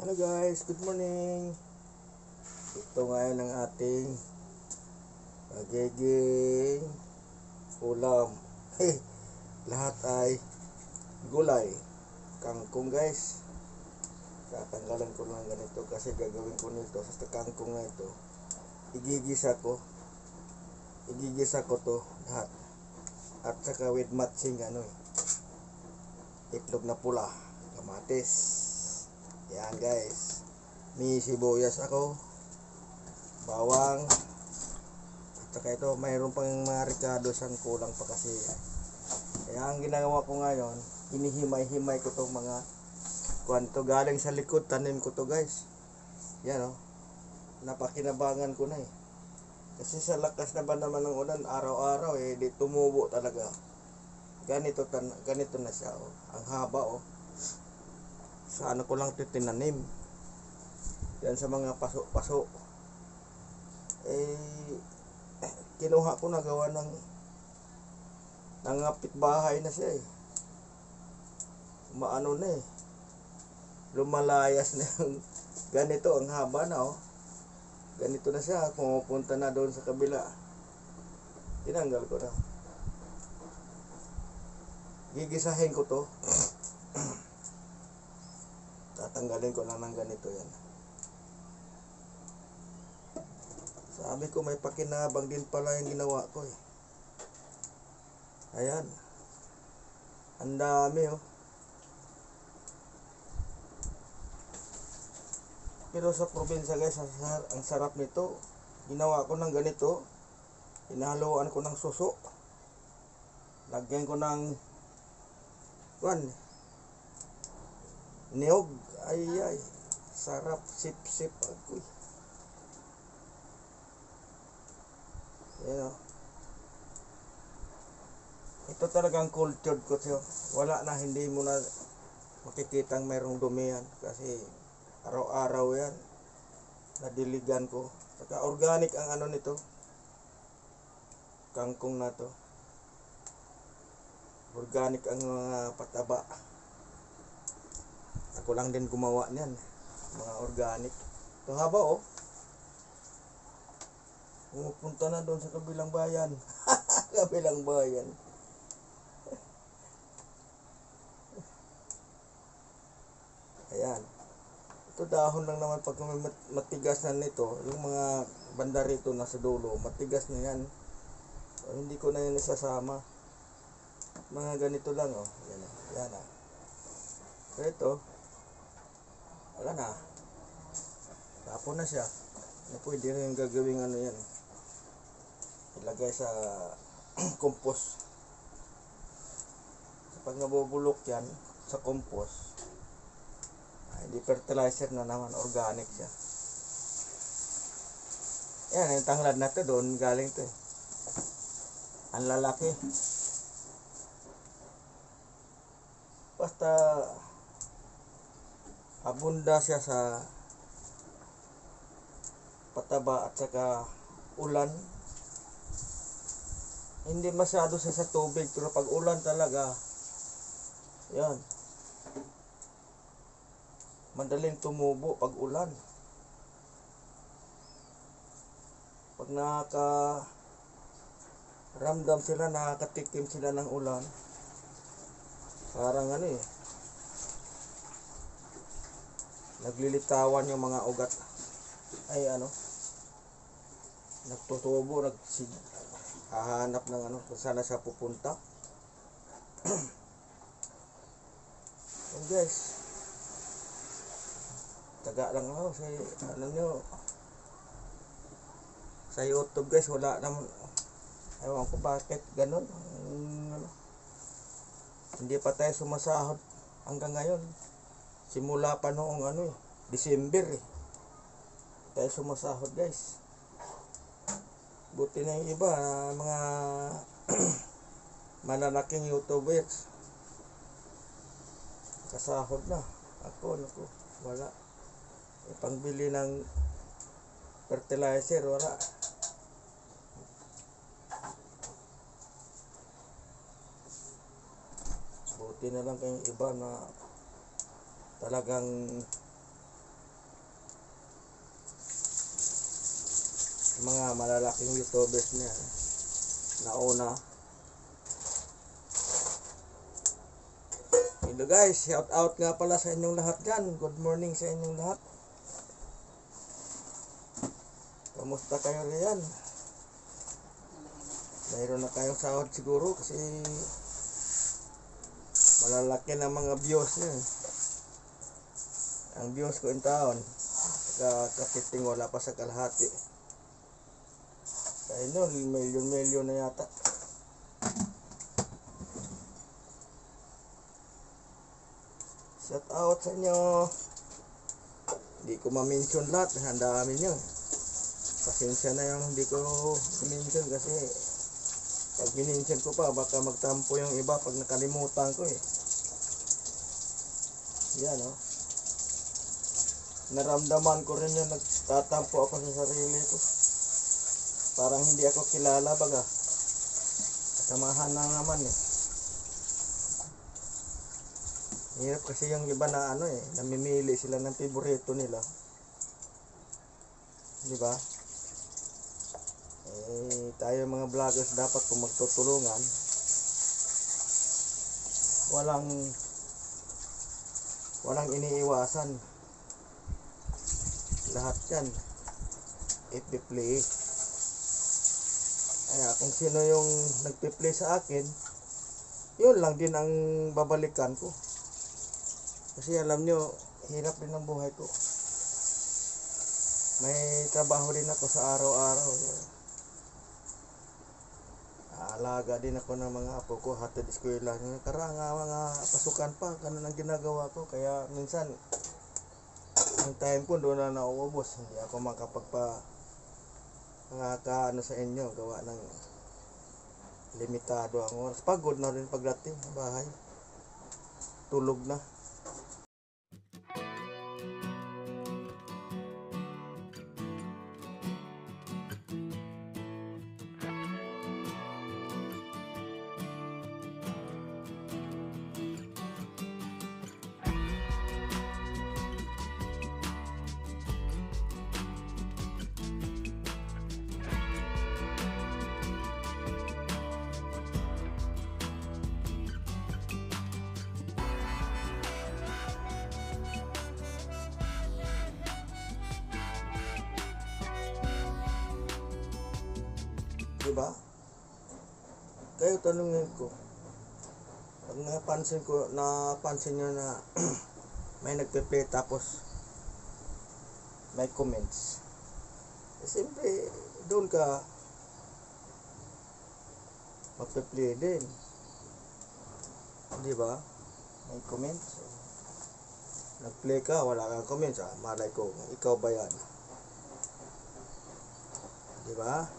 Hello guys, good morning. Ito ngayon ang ating magiging ulam. Hey, lahat ay gulay. Kangkong guys. Tatanggalan ko lang ganito kasi gagawin ko nito sa kangkong na ito. Igigisa ko. Igigisa ko to lahat. At saka with matching ano eh. Itlog na pula. Kamatis. Yan guys. May sibuyas ako. Bawang. At saka ito, mayroon pang mga ricado siyang kulang pa kasi. Kaya ang ginagawa ko ngayon, hinihimay-himay ko tong mga kwanto galing sa likod, tanim ko to guys. Yan oh. Napakinabangan ko na eh. Kasi sa lakas na ba naman ng ulan, araw-araw eh, di tumubo talaga. Ganito, ganito na siya oh. Ang haba oh sa ano ko lang ito tinanim yan sa mga paso-paso. Eh kinuha ko na gawa ng nangapit bahay na siya eh. Maano na eh. Lumalayas na yung ganito ang haba na oh. Ganito na siya pumupunta na doon sa kabila. Tinanggal ko na. Gigisahin ko to tatanggalin ko lang ng ganito yan. Sabi ko may pakinabang din pala yung ginawa ko eh. Ayan. Ang dami oh. Pero sa probinsya guys ang, ang sarap nito. Ginawa ko ng ganito. Inahaluan ko ng suso. Lagyan ko ng one niyog ay ay. Sarap. Sip sip. Agoy. Yan o ito talagang cultured ko siya wala na hindi mo na makikitang mayroong dumi yan. Kasi araw-araw yan. Nadiligan ko. Saka organic ang ano nito. Kangkong na to. Organic ang mga pataba ako lang din gumawa niyan. Mga organic. Ito haba oh. Pumupunta na doon sa kabilang bayan. kabilang bayan. Ayan. Ito dahon lang naman pag matigas na nito, yung mga banda rito nasa dulo, matigas na yan. So, hindi ko na yan isasama. Mga ganito lang oh. Yan. Yan ah. Ito, wala na. Tapon na siya. Na pwede rin gagawing ano yan. Ilagay sa compost. Kapag nabubulok yan sa compost, ay, hindi fertilizer na naman, organic siya. Yan, yung tanglad na to, doon galing to eh. Ang lalaki. Basta abunda siya sa pataba at saka ulan. Hindi masyado siya sa tubig pero pag ulan talaga yan. Madaling tumubo pag ulan. Pag nakaka ramdam sila nakakatikim sila ng ulan parang ano eh naglilitawan yung mga ugat. Ay ano? Nagtutubo nagsig hahanap ng ano kung saan na siya pupunta. And guys taga lang ako sa ano nyo? Sa youtube guys wala naman ewan ko bakit ganun. Ano, hindi pa tayo sumasahod hanggang ngayon simula pa noong ano eh, December eh. Tayo sumasahod guys. Buti na yung iba, mga malalaking YouTubers. Kasahod na. Ako, naku, wala. E, pangbili ng fertilizer, wala. Buti na lang kayong iba na talagang mga malalaking youtubers niya nauna. Hello guys. Shout out nga pala sa inyong lahat dyan. Good morning sa inyong lahat. Kamusta kayo riyan? Mayroon na kayong sahod siguro kasi malalaki na mga views niya. Ang views ko in taon, kakiting wala pa sa kalahati. Kaya no, milyon-milyon na yata. Shout out sa inyo. Hindi ko ma-mention lahat, ang dami nyo. Pasensya na yung hindi ko mention kasi pag minention ko pa, baka magtampo yung iba pag nakalimutan ko eh. Yan oh. Naramdaman ko rin yung nagtatampo ako sa sarili ko. Parang hindi ako kilala baga. Samahan na naman eh. Hirap kasi yung iba na ano eh, namimili sila ng favorito nila. Di ba? Eh, tayo mga vloggers dapat kung magtutulungan, walang walang iniiwasan. Lahat yan. Ipi-play. Kaya kung sino yung nagpi-play sa akin, yun lang din ang babalikan ko. Kasi alam nyo, hirap din ang buhay ko. May trabaho din ako sa araw-araw. Alaga din ako ng mga apo ko, hatid eskwela. Karanga mga pasukan pa, ganun ang ginagawa ko. Kaya minsan, ang time ko doon na nauubos. Hindi ako makapagpa nakaka ano sa inyo, gawa ng limitado ang oras. Pagod na rin pagdating sa bahay. Tulog na. Diba? Kayo tanungin ko. Pag napansin ko, napansin nyo na may nagpe-play tapos may comments. Eh, siyempre, doon ka magpe-play din. Di ba? May comments. Nag-play ka, wala kang comments. Ah, malay ko, ikaw ba yan? Di ba?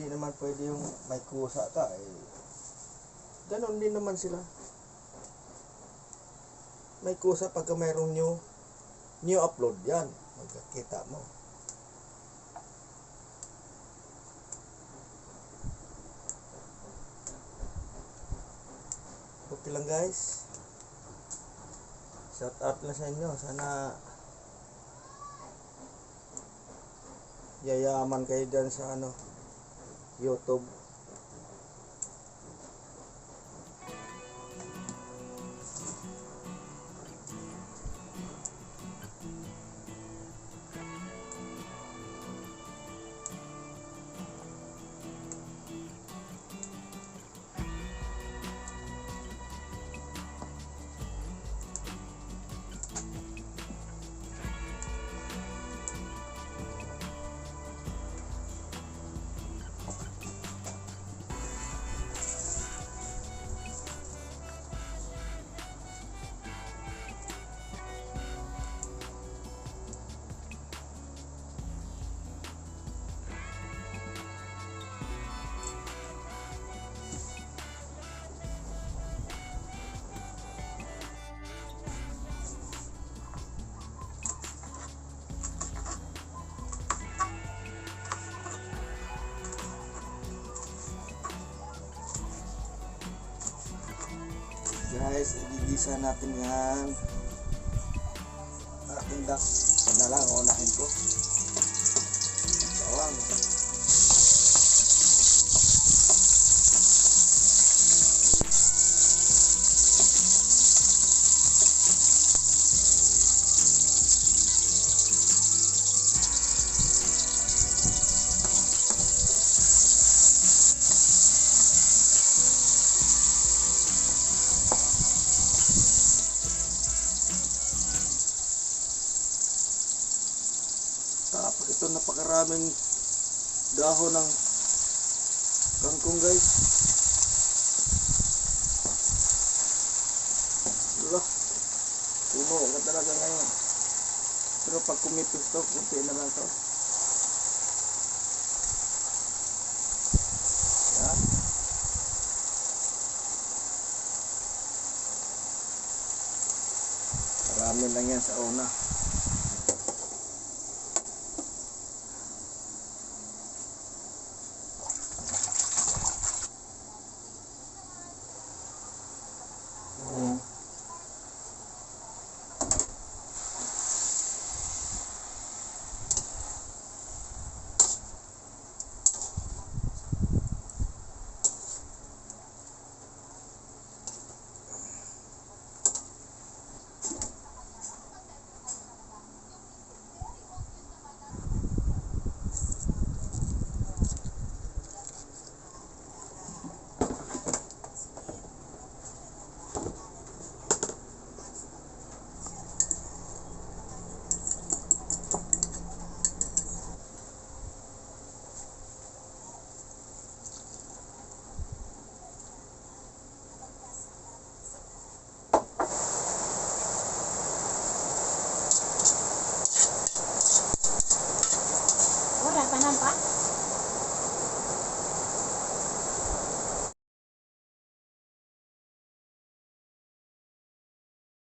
Hindi naman pwede yung may kusa ka eh. Ganon din naman sila. May kusa pagka mayroong new new upload yan. Magkakita mo. Okay lang guys. Shout out na sa inyo. Sana yayaman kayo dyan sa ano YouTube. guys igigisa natin yan. Aking dak padala ang unahin ko. Bawang. Napakaraming dahon ng kangkong guys. Wala. Puno ka talaga ngayon. Pero pag kumipis to, kunti na lang to. Yan. Marami lang yan sa una.